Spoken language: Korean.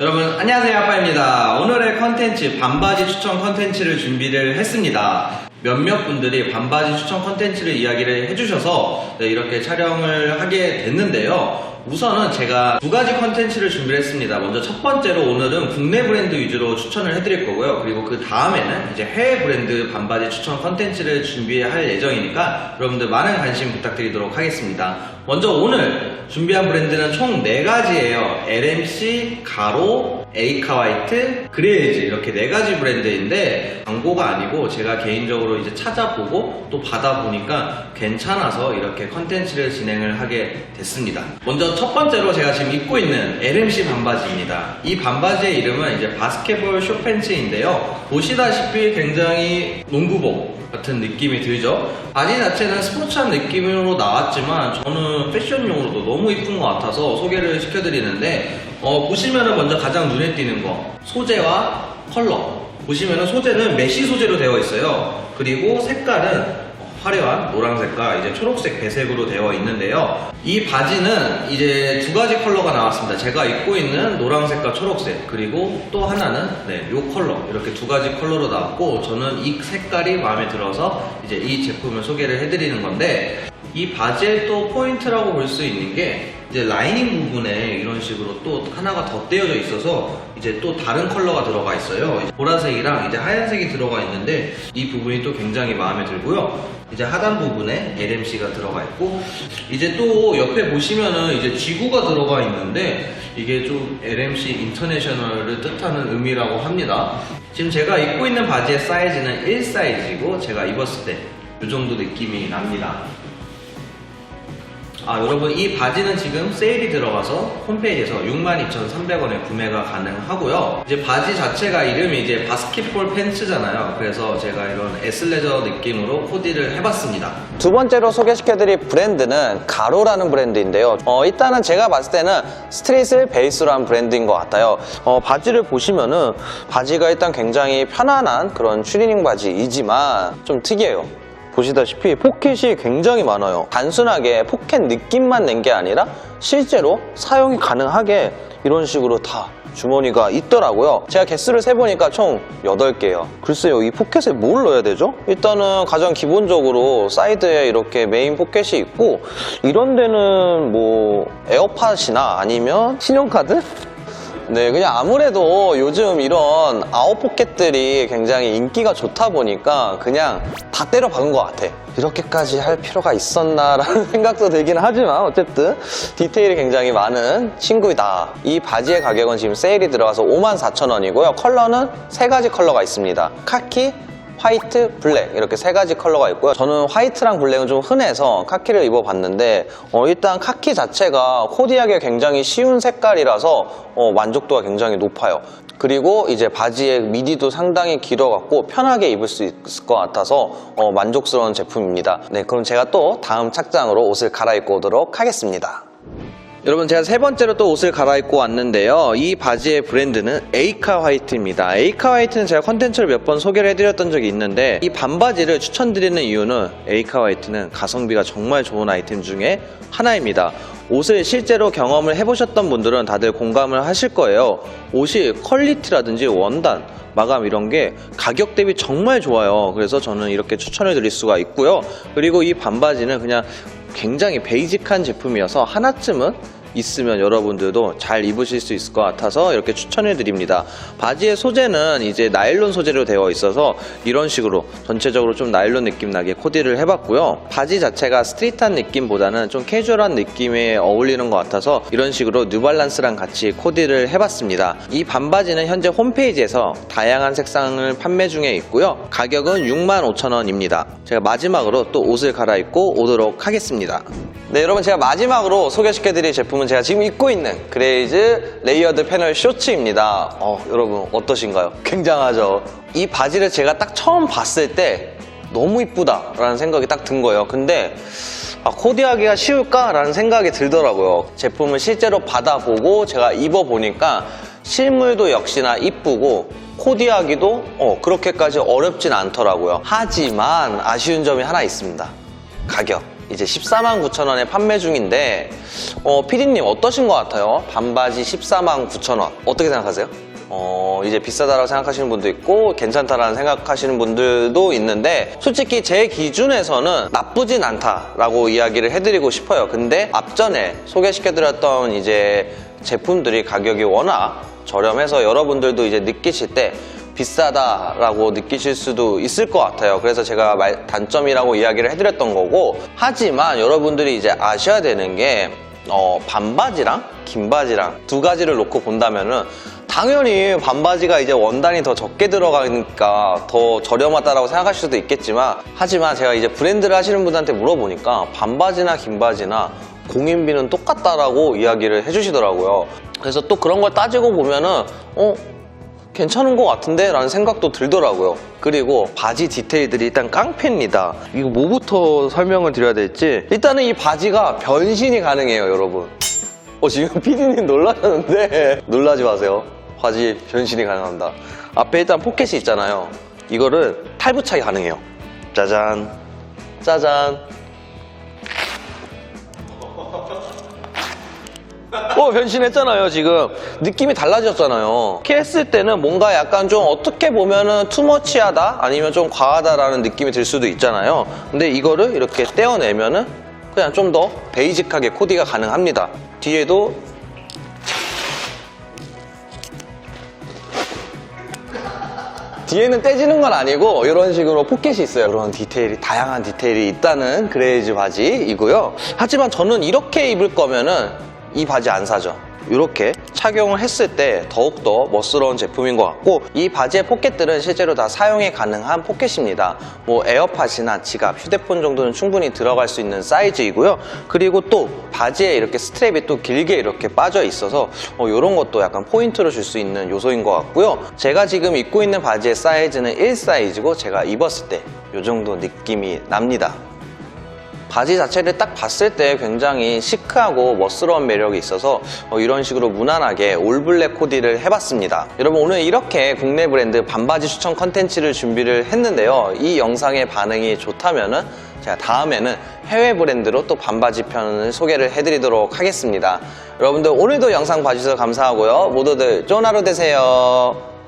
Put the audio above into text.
여러분 안녕하세요 아빠입니다. 오늘의 컨텐츠 반바지 추천 컨텐츠를 준비를 했습니다. 몇몇 분들이 반바지 추천 컨텐츠를 이야기를 해주셔서 네, 이렇게 촬영을 하게 됐는데요 우선은 제가 두 가지 컨텐츠를 준비를 했습니다 먼저 첫 번째로 오늘은 국내 브랜드 위주로 추천을 해드릴 거고요 그리고 그 다음에는 이제 해외 브랜드 반바지 추천 컨텐츠를 준비할 예정이니까 여러분들 많은 관심 부탁드리도록 하겠습니다 먼저 오늘 준비한 브랜드는 총 4가지예요. LMC, 가로, 에이카 화이트, 그레이즈 이렇게 4가지 브랜드인데 광고가 아니고 제가 개인적으로 이제 찾아보고 또 받아보니까 괜찮아서 이렇게 컨텐츠를 진행을 하게 됐습니다. 먼저 첫 번째로 제가 지금 입고 있는 LMC 반바지입니다. 이 반바지의 이름은 이제 바스켓볼 쇼팬츠인데요. 보시다시피 굉장히 농구복 같은 느낌이 들죠. 바지 자체는 스포츠한 느낌으로 나왔지만 저는 패션용으로도 너무 이쁜 것 같아서 소개를 시켜드리는데 어, 보시면은 먼저 가장 눈에 띄는 거 소재와 컬러 보시면은 소재는 메쉬 소재로 되어 있어요. 그리고 색깔은 화려한 노란색과 이제 초록색 배색으로 되어 있는데요. 이 바지는 이제 두 가지 컬러가 나왔습니다. 제가 입고 있는 노란색과 초록색 그리고 또 하나는 네, 요 컬러 이렇게 두 가지 컬러로 나왔고 저는 이 색깔이 마음에 들어서 이제 이 제품을 소개를 해드리는 건데 이 바지의 또 포인트라고 볼 수 있는 게 이제 라이닝 부분에 이런 식으로 또 하나가 덧대어져 있어서 이제 또 다른 컬러가 들어가 있어요. 보라색이랑 이제 하얀색이 들어가 있는데 이 부분이 또 굉장히 마음에 들고요. 이제 하단 부분에 LMC가 들어가 있고 이제 또 옆에 보시면은 이제 지구가 들어가 있는데 이게 좀 LMC 인터내셔널을 뜻하는 의미라고 합니다. 지금 제가 입고 있는 바지의 사이즈는 1 사이즈이고 제가 입었을 때 이 정도 느낌이 납니다. 아 여러분 이 바지는 지금 세일이 들어가서 홈페이지에서 62,300원에 구매가 가능하고요 이제 바지 자체가 이름이 이제 바스켓볼 팬츠잖아요 그래서 제가 이런 에슬레저 느낌으로 코디를 해봤습니다 두 번째로 소개시켜드릴 브랜드는 가로라는 브랜드인데요. 어, 일단은 제가 봤을 때는 스트릿을 베이스로 한 브랜드인 것 같아요. 어, 바지를 보시면은 바지가 일단 굉장히 편안한 그런 추리닝 바지이지만 좀 특이해요. 보시다시피 포켓이 굉장히 많아요. 단순하게 포켓 느낌만 낸 게 아니라 실제로 사용이 가능하게 이런 식으로 다 주머니가 있더라고요. 제가 개수를 세보니까 총 8개예요. 글쎄요, 이 포켓에 뭘 넣어야 되죠? 일단은 가장 기본적으로 사이드에 이렇게 메인 포켓이 있고 이런 데는 뭐 에어팟이나 아니면 신용카드? 네, 그냥 아무래도 요즘 이런 아웃 포켓들이 굉장히 인기가 좋다 보니까 그냥 다 때려 박은 것 같아. 이렇게까지 할 필요가 있었나라는 생각도 들긴 하지만 어쨌든 디테일이 굉장히 많은 친구이다. 이 바지의 가격은 지금 세일이 들어가서 54,000원이고요. 컬러는 세 가지 컬러가 있습니다. 카키, 화이트, 블랙 이렇게 세 가지 컬러가 있고요. 저는 화이트랑 블랙은 좀 흔해서 카키를 입어봤는데 어, 일단 카키 자체가 코디하기 굉장히 쉬운 색깔이라서 어, 만족도가 굉장히 높아요. 그리고 이제 바지의 미디도 상당히 길어갖고 편하게 입을 수 있을 것 같아서 어, 만족스러운 제품입니다. 네, 그럼 제가 또 다음 착장으로 옷을 갈아입고 오도록 하겠습니다. 여러분 제가 세 번째로 또 옷을 갈아입고 왔는데요 이 바지의 브랜드는 에이카 화이트입니다 에이카 화이트는 제가 컨텐츠를 몇 번 소개를 해드렸던 적이 있는데 이 반바지를 추천드리는 이유는 에이카 화이트는 가성비가 정말 좋은 아이템 중에 하나입니다 옷을 실제로 경험을 해보셨던 분들은 다들 공감을 하실 거예요 옷이 퀄리티라든지 원단 마감 이런 게 가격 대비 정말 좋아요. 그래서 저는 이렇게 추천을 드릴 수가 있고요. 그리고 이 반바지는 그냥 굉장히 베이직한 제품이어서 하나쯤은 있으면 여러분들도 잘 입으실 수 있을 것 같아서 이렇게 추천을 드립니다. 바지의 소재는 이제 나일론 소재로 되어 있어서 이런 식으로 전체적으로 좀 나일론 느낌 나게 코디를 해봤고요. 바지 자체가 스트릿한 느낌보다는 좀 캐주얼한 느낌에 어울리는 것 같아서 이런 식으로 뉴발란스랑 같이 코디를 해봤습니다. 이 반바지는 현재 홈페이지에서 다양한 색상을 판매 중에 있고요. 가격은 65,000원입니다. 제가 마지막으로 또 옷을 갈아입고 오도록 하겠습니다. 네, 여러분 제가 마지막으로 소개시켜드릴 제품 은 제가 지금 입고 있는 그레이즈 레이어드 패널 쇼츠입니다. 어, 여러분 어떠신가요? 굉장하죠? 이 바지를 제가 딱 처음 봤을 때 너무 이쁘다라는 생각이 딱 든 거예요. 근데 아, 코디하기가 쉬울까라는 생각이 들더라고요. 제품을 실제로 받아보고 제가 입어보니까 실물도 역시나 이쁘고 코디하기도 어, 그렇게까지 어렵진 않더라고요. 하지만 아쉬운 점이 하나 있습니다. 가격. 이제 14만 9천 원에 판매 중인데 어, 피디님 어떠신 것 같아요? 반바지 14만 9천 원 어떻게 생각하세요? 어, 이제 비싸다라고 생각하시는 분도 있고 괜찮다라는 생각하시는 분들도 있는데 솔직히 제 기준에서는 나쁘진 않다라고 이야기를 해드리고 싶어요. 근데 앞전에 소개시켜드렸던 이제 제품들이 가격이 워낙 저렴해서 여러분들도 이제 느끼실 때 비싸다라고 느끼실 수도 있을 것 같아요. 그래서 제가 말- 단점이라고 이야기를 해드렸던 거고 하지만 여러분들이 이제 아셔야 되는 게 어, 반바지랑 긴 바지랑 두 가지를 놓고 본다면은 당연히 반바지가 이제 원단이 더 적게 들어가니까 더 저렴하다라고 생각하실 수도 있겠지만 하지만 제가 이제 브랜드를 하시는 분한테 물어보니까 반바지나 긴 바지나 공인비는 똑같다라고 이야기를 해주시더라고요. 그래서 또 그런 걸 따지고 보면은 어 괜찮은 것 같은데? 라는 생각도 들더라고요. 그리고 바지 디테일들이 일단 깡패입니다. 이거 뭐부터 설명을 드려야 될지. 일단은 이 바지가 변신이 가능해요, 여러분. 어, 지금 피디님 놀라셨는데. 놀라지 마세요. 바지 변신이 가능합니다. 앞에 일단 포켓이 있잖아요. 이거를 탈부착이 가능해요. 짜잔. 짜잔. 어, 변신했잖아요, 지금. 느낌이 달라졌잖아요. 이렇게 했을 때는 뭔가 약간 좀 어떻게 보면은 투머치하다? 아니면 좀 과하다라는 느낌이 들 수도 있잖아요. 근데 이거를 이렇게 떼어내면은 그냥 좀 더 베이직하게 코디가 가능합니다. 뒤에도 뒤에는 떼지는 건 아니고 이런 식으로 포켓이 있어요. 이런 디테일이 다양한 디테일이 있다는 그레이즈 바지이고요. 하지만 저는 이렇게 입을 거면은 이 바지 안 사죠. 이렇게 착용을 했을 때 더욱더 멋스러운 제품인 것 같고 이 바지의 포켓들은 실제로 다 사용이 가능한 포켓입니다. 뭐 에어팟이나 지갑, 휴대폰 정도는 충분히 들어갈 수 있는 사이즈이고요. 그리고 또 바지에 이렇게 스트랩이 또 길게 이렇게 빠져 있어서 이런 것도 약간 포인트를 줄수 있는 요소인 것 같고요. 제가 지금 입고 있는 바지의 사이즈는 1 사이즈고 제가 입었을 때 이 정도 느낌이 납니다. 바지 자체를 딱 봤을 때 굉장히 시크하고 멋스러운 매력이 있어서 어, 이런 식으로 무난하게 올블랙 코디를 해봤습니다. 여러분 오늘 이렇게 국내 브랜드 반바지 추천 컨텐츠를 준비를 했는데요. 이 영상의 반응이 좋다면은 제가 다음에는 해외 브랜드로 또 반바지 편을 소개를 해드리도록 하겠습니다. 여러분들 오늘도 영상 봐주셔서 감사하고요. 모두들 좋은 하루 되세요.